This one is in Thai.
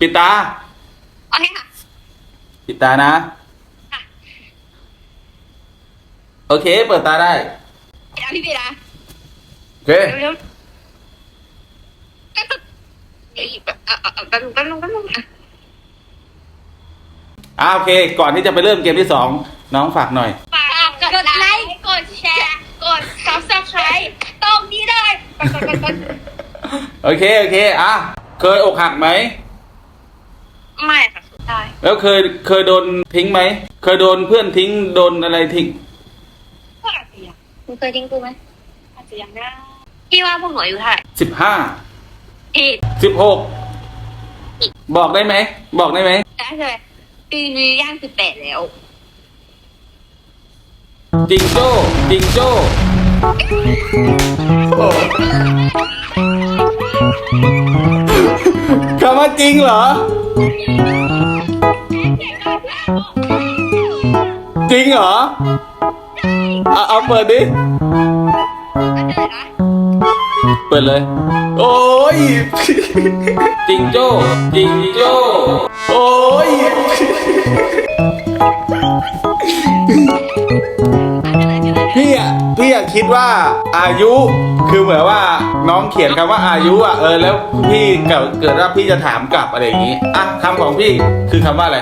ปิดตา โอเคค่ะ ปิดตานะ ค่ะ โอเค เปิดตาได้ เดี๋ยวพี่พี่นะโอเคเดี๋ยวเดี๋ยวเดี๋ยวหยิบแบบเอาเอาเอาแป๊บนึงแป๊บนึงแป๊บนึงอะอ่าโอเค ก่อนที่จะไปเริ่มเกมที่สองน้องฝากหน่อย ฝากกดไลค์ กดแชร์ กด subscribe ตรงนี้เลยกดกดกดกด โอเค โอเค อะ เคยอกหักไหม ไม่ค่ะได้แล้วเคยเคยโดนทิ้งไหม เคยโดนเพื่อนทิ้งโดนอะไรทิ้ง ก็อาจจะยังคุณเคยทิ้งกูไหมอาจจะยังได้พี่ว่าพวกหนูอายุเท่าไหร่สิบห้า ผิดสิบหก บอกได้ไหม บอกได้ไหม ได้เลยปีนี้ย่างสิบแปดแล้วจิงโจ้จิงโจ้คำว่าจริงเหรอ จริงเหรอเอาเอาเปิดดิ เปิดเลย โอ้ยจิงโจ้จิงโจ้โอ้ยพี่ อะพี่อะคิดว่าอายุคือเหมือนว่าน้องเขียนคำว่าอายุอะเออแล้วพี่เกิดเกิดว่าพี่จะถามกลับอะไรอย่างงี้อะคำของพี่คือคำว่าอะไร